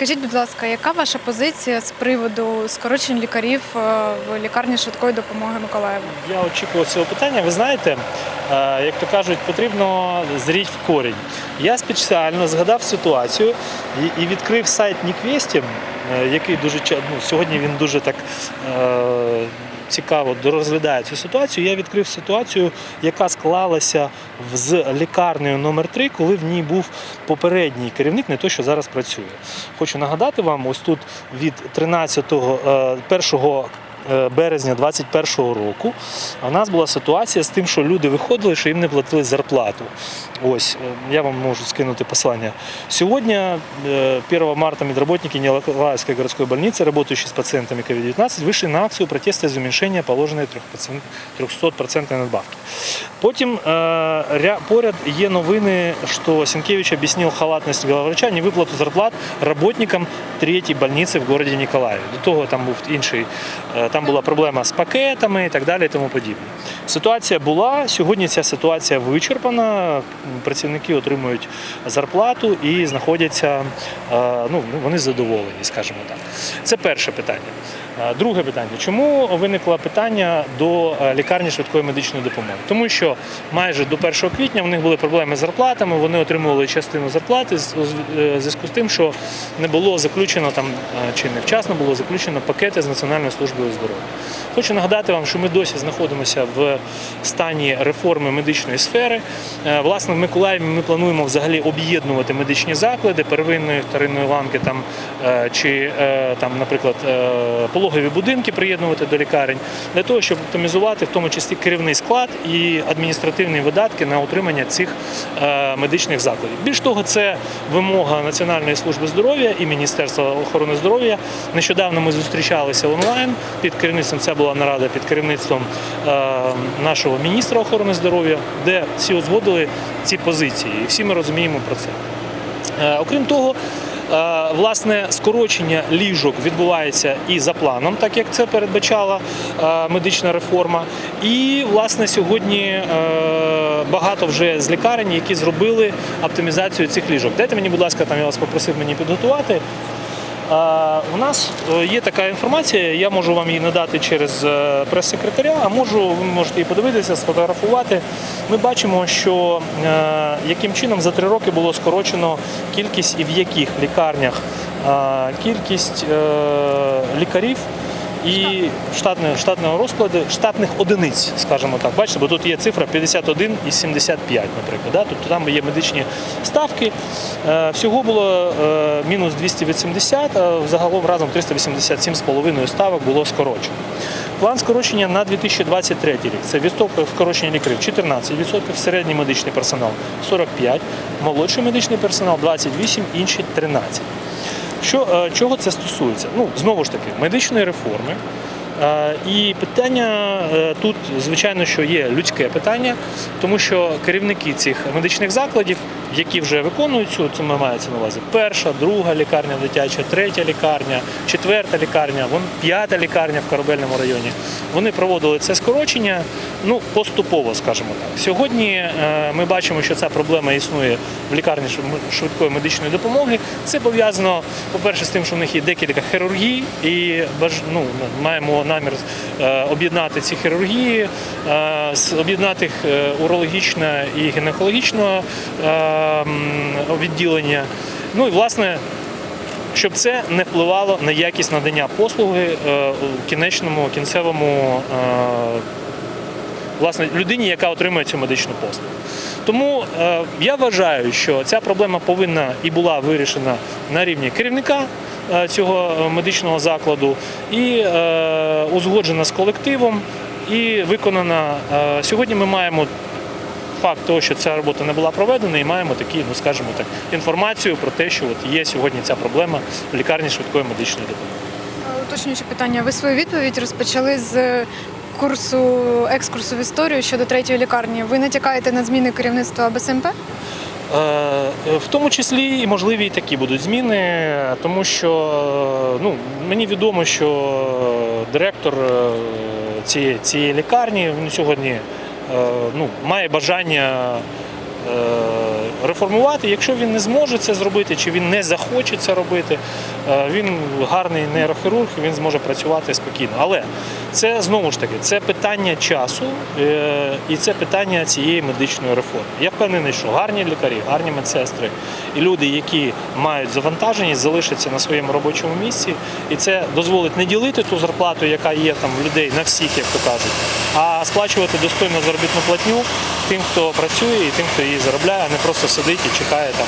Скажіть, будь ласка, яка ваша позиція з приводу скорочень лікарів е, в лікарні швидкої допомоги Миколаєва? Я очікував цього питання. Ви знаєте, е, як то кажуть, потрібно зріть в корінь. Я спеціально згадав ситуацію і, відкрив сайт Ніквесті, е, який дуже ну, сьогодні він дуже так. Цікаво розглядає цю ситуацію. Я відкрив ситуацію, яка склалася з лікарнею номер 3 коли в ній був попередній керівник, не той, що зараз працює. Хочу нагадати вам, ось тут від 13 е, 1 е, березня 2021 року у нас була ситуація з тим, що люди виходили, що їм не платили зарплату. Ось е, я вам можу скинути посилання. Сегодня, э, 1 марта, медработники Николаевской городской больницы, работающие с пациентами COVID-19, вышли на акцию протеста за уменьшение положенной 300% надбавки. Потім е, ря- поряд є новини, що Сінкевич об'яснив халатність главврача, не виплату зарплат работникам третьої больниці в городі Ніколаєві. До того там був інший, е, там була проблема з пакетами і так далі, і тому подібне. Ситуація була, сьогодні ця ситуація вичерпана, працівники отримують зарплату і знаходяться, е, ну, вони задоволені, скажімо так. Це перше питання. Е, Друге питання. Чому виникло питання до е, лікарні швидкої медичної допомоги? Тому що майже до 1 квітня в них були проблеми з зарплатами, вони отримували частину зарплати зв'язку з тим, що не було заключено там чи невчасно було заключено пакети з Національною службою здоров'я. Хочу нагадати вам, що ми досі знаходимося в стані реформи медичної сфери. Е, Власне, в Миколаєві ми плануємо взагалі об'єднувати медичні заклади первинної вторинної ланки, там е, чи е, там, наприклад, пологові будинки приєднувати до лікарень для того, щоб оптимізувати в тому числі керівний склад і адміністративні видатки на утримання цих медичних закладів. Більш того, це вимога Національної служби здоров'я і Міністерства охорони здоров'я. Нещодавно ми зустрічалися онлайн під керівництвом. Це була нарада під керівництвом нашого міністра охорони здоров'я, де всі узгодили ці позиції, і всі ми розуміємо про це. Е, Окрім того, е, власне, скорочення ліжок відбувається і за планом, так як це передбачала е, медична реформа. І власне сьогодні багато вже з лікарень, які зробили оптимізацію цих ліжок. Дайте мені, будь ласка, там я вас попросив мені підготувати. У нас е, є така інформація, я можу вам її надати через е, прес-секретаря, а можу, ви можете її подивитися, сфотографувати. Ми бачимо, що е, яким чином за три роки було скорочено кількість і в яких лікарнях кількість лікарів. І штатне, штатного розкладу, штатних одиниць, скажімо так. Бачите, бо тут є цифра 51 і 75, наприклад. Да? Тобто там є медичні ставки. Е, Всього було е, мінус 280, а загалом разом 387,5 ставок було скорочено. План скорочення на 2023 рік. Це відсоток скорочення лікарів 14%, середній медичний персонал 45%, молодший медичний персонал 28%, інші 13%. Що, е, чого це стосується? Ну, знову ж таки, медичної реформи. Е, І питання е, тут, звичайно, що є людське питання, тому що керівники цих медичних закладів, які вже виконують цю, це мається на увазі перша, друга лікарня дитяча, третя лікарня, четверта лікарня, вон п'ята лікарня в Корабельному районі. Вони проводили це скорочення ну, поступово, скажімо так. Сьогодні е, ми бачимо, що ця проблема існує в лікарні швид- швидкої медичної допомоги. Це пов'язано, по-перше, з тим, що в них є декілька хірургій, і ну, маємо намір е, об'єднати ці хірургії, е, об'єднати їх, е, урологічне і гінекологічне відділення. Ну і власне. Щоб це не впливало на якість надання послуги кінечному кінцевому власне людині, яка отримує цю медичну послугу. Тому я вважаю, що ця проблема повинна і була вирішена на рівні керівника цього е, медичного закладу і е, узгоджена з колективом і виконана. Е, сьогодні ми маємо. Факт того, що ця робота не була проведена, і маємо такі, ну скажімо так, інформацію про те, що от є сьогодні ця проблема в лікарні швидкої медичної допомоги. Уточнюючи питання, ви свою відповідь розпочали з курсу екскурсу в історію щодо третьої лікарні. Ви натякаєте на зміни керівництва БСМП? Е, В тому числі і можливі і такі будуть зміни, тому що ну, мені відомо, що директор е, цієї, цієї лікарні сьогодні е, ну, має бажання реформувати. Якщо він не зможе це зробити, чи він не захоче це робити, він гарний нейрохірург, він зможе працювати спокійно. Але це знову ж таки це питання часу е, і це питання цієї медичної реформи. Я впевнений, що гарні лікарі, гарні медсестри і люди, які мають завантаженість, залишаться на своєму робочому місці, і це дозволить не ділити ту зарплату, яка є там людей на всіх, як то кажуть, а сплачувати достойну заробітну платню тим, хто працює, і тим, хто її заробляє, а не просто сидить і чекає там,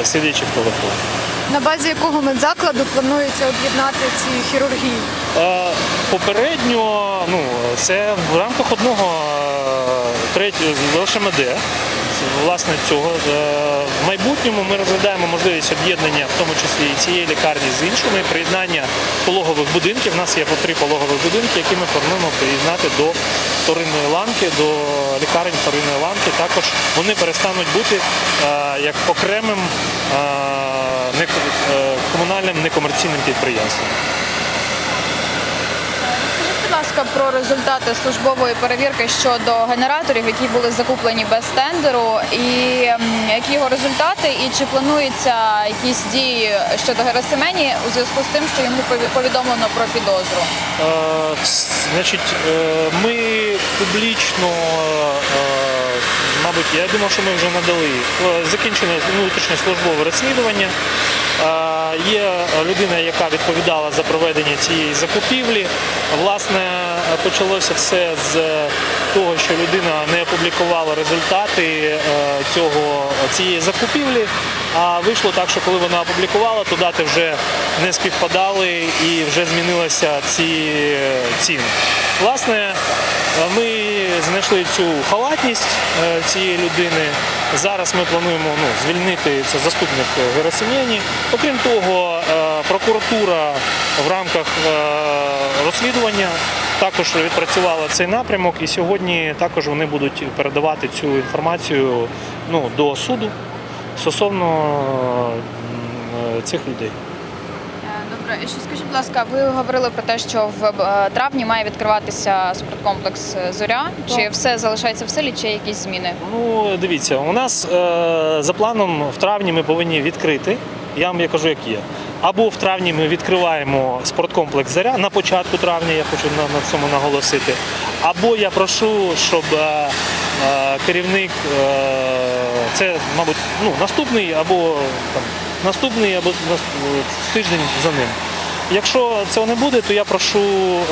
е, сидячи в телефоні. На базі якого медзакладу планується об'єднати ці хірургії? Е, Попередньо, ну це в рамках одного е, третього ЛШМД, власне цього. Е, В майбутньому ми розглядаємо можливість об'єднання, в тому числі і цієї лікарні з іншими, приєднання пологових будинків. У нас є по три пологових будинки, які ми плануємо приєднати до вторинної ланки, до лікарень вторинної ланки. Також вони перестануть бути е, як окремим е, е, комунальним некомерційним підприємством. Ласка, про результати службової перевірки щодо генераторів, які були закуплені без тендеру, і які його результати, і чи плануються якісь дії щодо Герасимені у зв'язку з тим, що йому повідомлено про підозру? Е, Значить, е, ми публічно, е, мабуть, я думав, що ми вже надали е, закінчене внутрішнє службове розслідування. Є людина, яка відповідала за проведення цієї закупівлі. Власне, почалося все з того, що людина не опублікувала результати е, цього, цієї закупівлі. А вийшло так, що коли вона опублікувала, то дати вже не співпадали і вже змінилися ці ціни. Власне, ми знайшли цю халатність е, цієї людини. Зараз ми плануємо ну, звільнити це заступник Герасимєні. Окрім того, е, прокуратура в рамках е, розслідування також відпрацювала цей напрямок, і сьогодні також вони будуть передавати цю інформацію ну, до суду стосовно цих людей. Добре, і ще скажіть, будь ласка, ви говорили про те, що в е, травні має відкриватися спорткомплекс Зоря. Чи все залишається в силі, чи якісь зміни? Ну, дивіться, у нас е, за планом в травні ми повинні відкрити. Я вам я кажу, як є. Або в травні ми відкриваємо спорткомплекс Заря на початку травня, я хочу на, на цьому наголосити. Або я прошу, щоб е, е, керівник, е, це, мабуть, ну, наступний або там, наступний, або тиждень за ним. Якщо цього не буде, то я прошу е,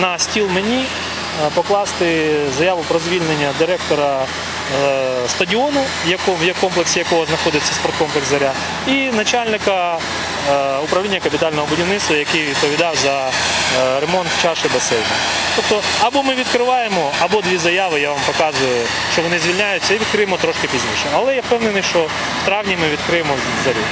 на стіл мені е, покласти заяву про звільнення директора е, стадіону, в комплексі якого знаходиться спорткомплекс Заря, і начальника управління капітального будівництва, який відповідав за е, ремонт чаші басейну. Тобто або ми відкриваємо, або дві заяви, я вам показую, що вони звільняються, і відкриємо трошки пізніше. Але я впевнений, що в травні ми відкриємо зарю.